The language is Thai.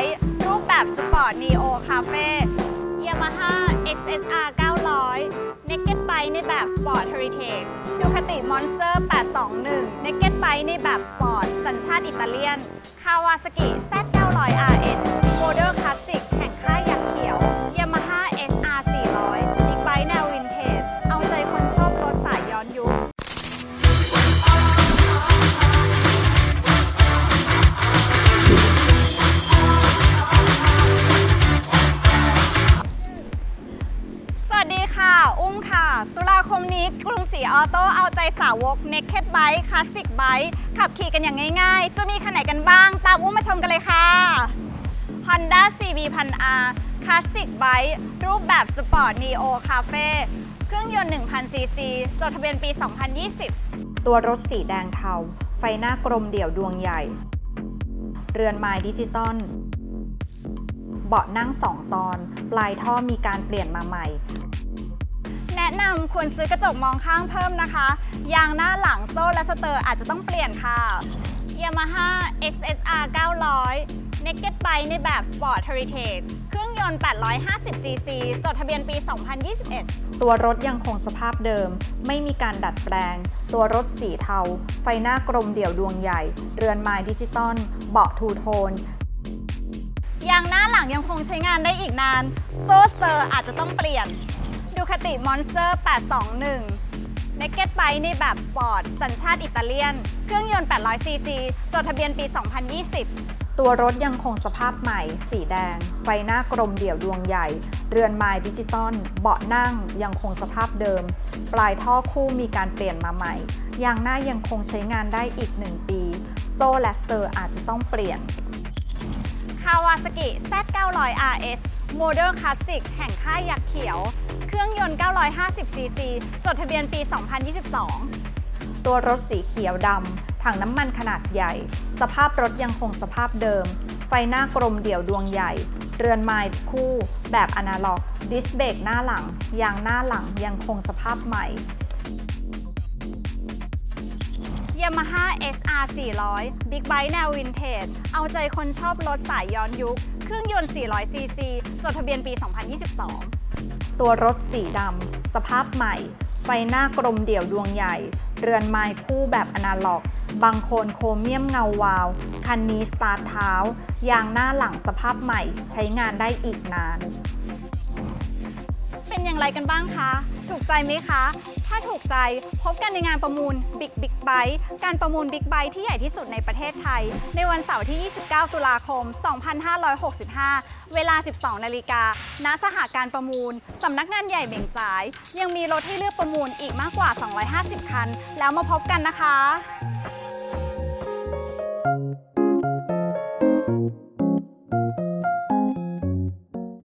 ค์รูปแบบสปอร์ตนีโอคาเฟ่ยามาฮ่ XSR 900 Naked Bike ในแบบสปอร์ตเฮอริเทจดูคาติมอนสเตอร์821 Naked Bike ในแบบสปอร์ตสัญชาติอิตาเลียน คาวาสกิ Z900 RS Border Classic แข่งค่ายยา คมนี้กรุงศรีออโต้เอาใจสาวก Naked Bike Classic Bike ขับขี่กันอย่างง่ายๆ จะมีคันไหนกันบ้าง ตามอุ้มมาชมกันเลยค่ะ Honda CB 1000 R Classic Bike รูปแบบสปอร์ต Neo Cafe เครื่องยนต์ 1000 cc จดทะเบียนปี 2020 ตัวรถสีแดงเทา ไฟหน้ากลมเดี่ยวดวงใหญ่ เรือนไม้ดิจิตอลเบาะนั่งสองตอน ปลายท่อมีการเปลี่ยนมาใหม่ นะนำควรซื้อกระจกมองข้างเพิ่มนะคะ ยางหน้าหลังโซ่และสเตอร์อาจจะต้องเปลี่ยนค่ะ Yamaha XSR 900 Naked Bike ในแบบ Sport Heritage เครื่องยนต์ 850 cc จดทะเบียนปี 2021 ตัวรถยังคงสภาพเดิม ไม่มีการดัดแปลง ตัวรถสีเทา ไฟหน้ากลมเดี่ยวดวงใหญ่ เรือนไม้ดิจิตอล เบาะทูโทนยางหน้าหลังยังคงใช้งานได้อีกนาน โซ่สเตอร์อาจจะต้องเปลี่ยน Ducati Monster 821 Naked Bike ในแบบสปอร์ต สัญชาติอิตาเลียน เครื่องยนต์ 800 cc จดทะเบียนปี 2020 ตัวรถยังคงสภาพใหม่ สีแดง ไฟหน้ากลมเดี่ยวดวงใหญ่ เรือนไม้ดิจิตอล เบาะนั่งยังคงสภาพเดิม ปลายท่อคู่มีการเปลี่ยนมาใหม่ ยางหน้ายังคงใช้งานได้อีก 1 ปี โซ่และสเตอร์อาจจะต้องเปลี่ยน Kawasaki Z900 RS Model Classic แห่งค่ายยักษ์เขียว เครื่องยนต์ 950 cc จดทะเบียนปี 2022 ตัวรถสีเขียวดำถังน้ำมันขนาดใหญ่ สภาพรถยังคงสภาพเดิม ไฟหน้ากลมเดี่ยวดวงใหญ่ เรือนไม้คู่ แบบอนาล็อก ดิสเบรกหน้าหลัง ยางหน้าหลังยังคงสภาพใหม่ Yamaha SR 400 Big Bike แนววินเทจ เอาใจคนชอบรถสายย้อนยุค เครื่องยนต์ 400 cc จดทะเบียนปี 2022 ตัวรถสีดำ สภาพใหม่ ไฟหน้ากลมเดี่ยวดวงใหญ่ เรือนไม้คู่แบบอนาล็อก บางโคนโครเมียมเงาวาว คันนี้สตาร์ทเท้า ยางหน้าหลังสภาพใหม่ ใช้งานได้อีกนาน เป็นอย่างไรกันบ้างคะ ถูกใจไหมคะ ถ้าถูกใจพบกันในงานประมูล Big Big Bike การประมูล Big Bike ที่ใหญ่ที่สุดในประเทศไทย ในวันเสาร์ที่ 29 ตุลาคม 2565 เวลา 12 นาฬิกา ณ สหการประมูล สำนักงานใหญ่เบ่งจ่าย ยังมีรถให้เลือกประมูลอีกมากกว่า 250 คัน แล้วมาพบกันนะคะ